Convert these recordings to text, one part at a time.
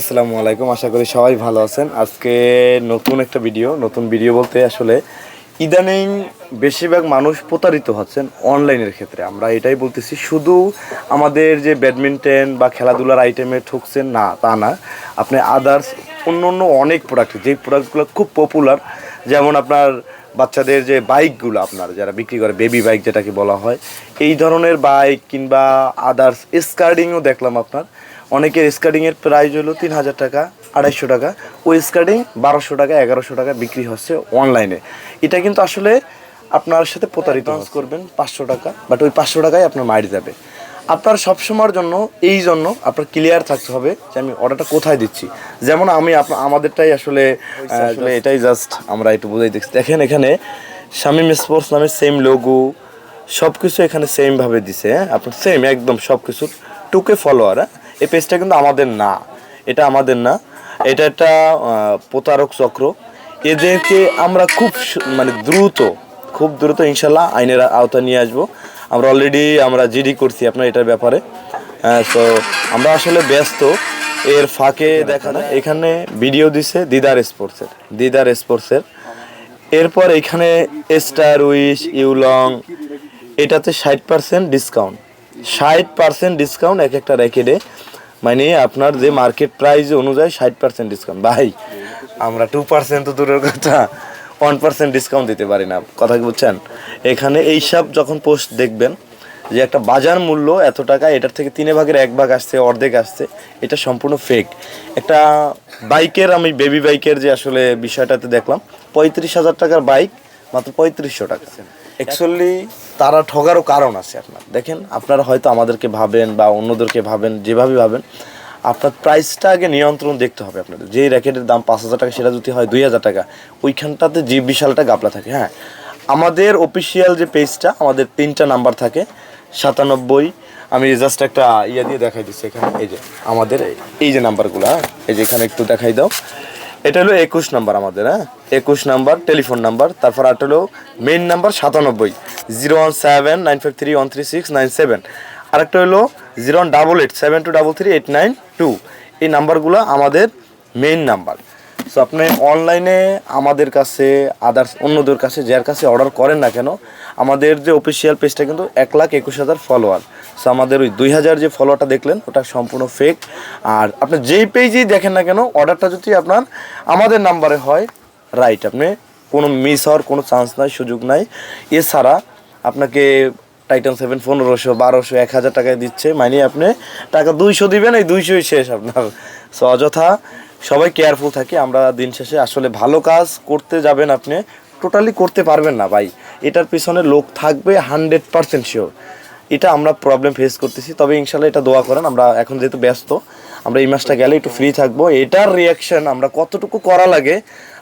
আসসালামু আলাইকুম, আশা করি সবাই ভালো আছেন। আজকে নতুন একটা ভিডিও, নতুন ভিডিও বলতে আসলে ইদানিং বেশিরভাগ মানুষ প্রতারিত হচ্ছেন অনলাইনের ক্ষেত্রে। আমরা এটাই বলতেছি, শুধু আমাদের যে ব্যাডমিন্টন বা খেলাধুলার আইটেমে ঠুকছেন না, তা না। আপনি আদার্স অন্য অন্য অনেক প্রোডাক্ট যেই প্রোডাক্টগুলো খুব পপুলার যেমন আপনার বাচ্চাদের যে বাইকগুলো আপনার যারা বিক্রি করে বেবি বাইক যেটাকে বলা হয় এই ধরনের বাইক কিংবা আদার্স স্কার্ডিংও দেখলাম আপনার। অনেকের স্কার্টিংয়ের প্রাইস হলো তিন হাজার টাকা আড়াইশো টাকা। ওই স্কার্টিং বারোশো টাকা এগারোশো টাকা বিক্রি হচ্ছে অনলাইনে এটা কিন্তু আসলে আপনার সাথে প্রতারিত করবেন পাঁচশো টাকা বাট ওই পাঁচশো টাকায় আপনার মাইর যাবে। আপনার সবসময়ের জন্য এই জন্য আপনার ক্লিয়ার থাকতে হবে যে আমি অর্ডারটা কোথায় দিচ্ছি। যেমন আমি আমাদেরটাই আসলে আসলে এটাই জাস্ট আমরা একটু বোঝাই দেখছি দেখেন এখানে শামিম স্পোর্টস নামে সেম লোগো সব কিছু এখানে সেমভাবে দিছে হ্যাঁ? আপনার সেম একদম সব কিছু টুকে ফলোয়ার হ্যাঁ? এই পেজটা কিন্তু আমাদের না। এটা আমাদের না। এটা একটা প্রতারক চক্র। এদেরকে আমরা খুব মানে দ্রুত খুব দ্রুত ইনশাল্লাহ আইনের আওতা নিয়ে আসব। আমরা অলরেডি আমরা জিডি করছি আপনার এটার ব্যাপারে। তো আমরা আসলে ব্যস্ত, এর ফাঁকে দেখা না। এখানে ভিডিও দিছে দিদার স্পোর্টসের দিদার স্পোর্টসের এরপর এখানে স্টার উইশ ইউলং এটাতে ষাট পার্সেন্ট ডিসকাউন্ট ষাট পার্সেন্ট ডিসকাউন্ট এক একটা র্যাকেটে মানে আপনার যে মার্কেট প্রাইস অনুযায়ী ষাট পার্সেন্ট ডিসকাউন্ট ভাই, আমরা টু পার্সেন্ট তো দূরের কথা। ওয়ান পার্সেন্ট ডিসকাউন্ট দিতে পারি না। কথা কি এখানে এইসব যখন পোস্ট দেখবেন, যে একটা বাজার মূল্য এত টাকা, এটার থেকে তিনে ভাগের এক ভাগ আসছে, অর্ধেক আসছে, এটা সম্পূর্ণ ফেক একটা বাইকের, আমি বেবি বাইকের যে আসলে বিষয়টাতে দেখলাম, পঁয়ত্রিশ হাজার টাকার বাইক, মাত্র পঁয়ত্রিশশো টাকা। অ্যাকচুয়ালি তারা ঠগারও কারণ আছে আপনার। দেখেন, আপনারা হয়তো আমাদেরকে ভাবেন বা অন্যদেরকে ভাবেন, যেভাবে ভাবেন আপনার প্রাইসটা আগে নিয়ন্ত্রণ দেখতে হবে আপনাদের। যেই র্যাকেটের দাম পাঁচ হাজার টাকা, সেটা যদি হয় দুই হাজার টাকা, ওইখানটাতে যে বিশালটা গাপলা থাকে হ্যাঁ। আমাদের অফিসিয়াল যে পেজটা আমাদের তিনটা নাম্বার থাকে, সাতানব্বই। আমি জাস্ট একটা ইয়ে দিয়ে দেখাই দিচ্ছি এখানে, এই যে আমাদের, এই যে নাম্বারগুলো হ্যাঁ। এই যে এখানে একটু দেখাই দাও। এটা হলো একুশ নাম্বার আমাদের হ্যাঁ। একুশ নাম্বার টেলিফোন নাম্বার তারপর আট হলো মেইন নাম্বার সাতানব্বই। Zero one seven nine five three one three six nine seven আরেকটা হলো zero double eight seven two double three eight nine two. এই নাম্বারগুলো আমাদের মেইন নাম্বার। সো আপনি অনলাইনে আমাদের কাছে আদার্স অন্যদের কাছে, যার কাছে অর্ডার করেন না কেন, আমাদের যে অফিসিয়াল পেজটা কিন্তু এক লাখ একুশ হাজার ফলোয়ার সো আমাদের ওই দুই হাজার যে ফলোয়ারটা দেখলেন, ওটা সম্পূর্ণ ফেক আর আপনি যেই পেজেই দেখেন না কেন অর্ডারটা যদি আপনার আমাদের নাম্বারে হয় রাইট আপনি কোনো মিস হওয়ার কোনো চান্স নাই, সুযোগ নাই। এছাড়া আপনাকে টাইটান সেভেন পনেরোশো, বারোশো এক হাজার টাকায় দিচ্ছে। মানে আপনি টাকা দুইশো দিবেন, এই দুইশোই শেষ আপনার। সো অযথা সবাই কেয়ারফুল থাকি, আমরা দিন শেষে আসলে ভালো কাজ করতে যাবেন আপনি। টোটালি করতে পারবেন না ভাই। এটার পিছনে লোক থাকবে হান্ড্রেড পার্সেন্ট শিওর এটা আমরা প্রবলেম ফেস করতেছি, তবে ইনশাল্লাহ এটা দোয়া করেন, আমরা এখন যেহেতু ব্যস্ত, আমরা এই মাসটা গেলে একটু ফ্রি থাকব। এটার রিয়াকশন আমরা কতটুকু করা লাগে,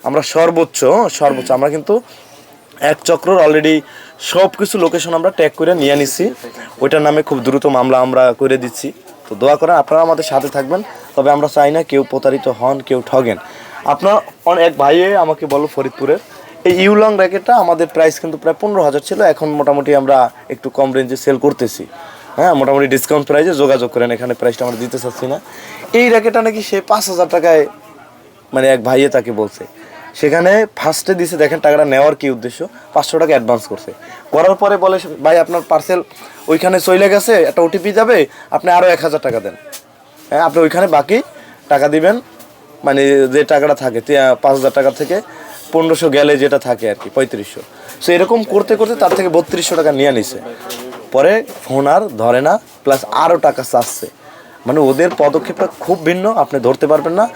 আমরা সর্বোচ্চ সর্বোচ্চ, আমরা কিন্তু এক চক্রর অলরেডি সব কিছু লোকেশন আমরা ট্যাগ করে নিয়ে নিছি। ওইটার নামে খুব দ্রুত মামলা আমরা করে দিচ্ছি। তো দোয়া করেন, আপনারা আমাদের সাথে থাকবেন। তবে আমরা চাই না কেউ প্রতারিত হন, কেউ ঠগেন। আপনার এক ভাইয়ে আমাকে বলো ফরিদপুরের, এই ইউলং র্যাকেটটা আমাদের প্রাইস কিন্তু প্রায় পনেরো হাজার ছিল, এখন মোটামুটি আমরা একটু কম রেঞ্জে সেল করতেছি। হ্যাঁ মোটামুটি ডিসকাউন্ট প্রাইসে যোগাযোগ করেন, এখানে প্রাইসটা আমরা দিতে চাচ্ছি না। এই র্যাকেটটা নাকি সে পাঁচ হাজার টাকায় মানে এক ভাইয়ে তাকে বলছে। সেখানে ফার্স্টে দিছে, দেখেন টাকাটা নেওয়ার কি উদ্দেশ্য? পাঁচশো টাকা অ্যাডভান্স করছে। করার পরে বলে, ভাই, আপনার পার্সেল ওইখানে চলে গেছে, একটা ওটিপি যাবে, আপনি আরও এক হাজার টাকা দেন। হ্যাঁ আপনি ওইখানে বাকি টাকা দিবেন মানে যে টাকাটা থাকে পাঁচ হাজার টাকা থেকে পনেরোশো গেলে যেটা থাকে আর কি, পঁয়ত্রিশশো। সো এরকম করতে করতে তার থেকে বত্রিশশো টাকা নিয়ে নিছে। পরে ফোন আর ধরে না প্লাস আরও টাকা চাচ্ছে। মানে ওদের পদক্ষেপটা খুব ভিন্ন, আপনি ধরতে পারবেন না।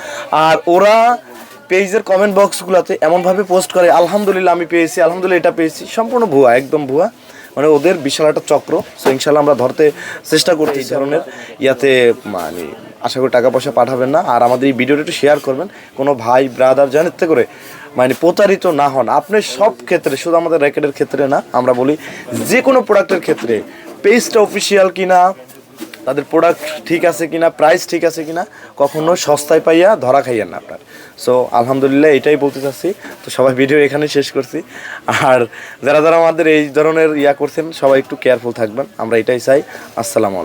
আর ওরা পেজের কমেন্ট বক্সগুলোতে এমনভাবে পোস্ট করে, আলহামদুলিল্লাহ, আমি পেয়েছি, আলহামদুলিল্লাহ, এটা পেয়েছি। সম্পূর্ণ ভুয়া, একদম ভুয়া। মানে ওদের বিশাল একটা চক্র। সো ইনশাল্লাহ আমরা ধরতে চেষ্টা করছি এই ধরনের। ইয়াতে মানে আশা করি টাকা পয়সা পাঠাবেন না। আর আমাদের এই ভিডিওটা একটু শেয়ার করবেন। কোনো ভাই ব্রাদার জানিতে করে মানে প্রতারিত না হন। আপনি সব ক্ষেত্রে, শুধু আমাদের র্যাকেটের ক্ষেত্রে না, আমরা বলি যে কোনো প্রোডাক্টের ক্ষেত্রে পেজটা অফিসিয়াল কিনা তাদের প্রোডাক্ট ঠিক আছে কিনা প্রাইস ঠিক আছে কিনা, কখনো সস্তায় পাইয়া ধরা খাইয়েন না আপনার। সো আলহামদুলিল্লাহ এটাই বলতে চাচ্ছি। তো সবাই ভিডিও এখানে শেষ করছি। আর যারা যারা আমাদের এই ধরনের ইয়া করছেন, সবাই একটু কেয়ারফুল থাকবেন। আমরা এটাই চাই। আসসালামু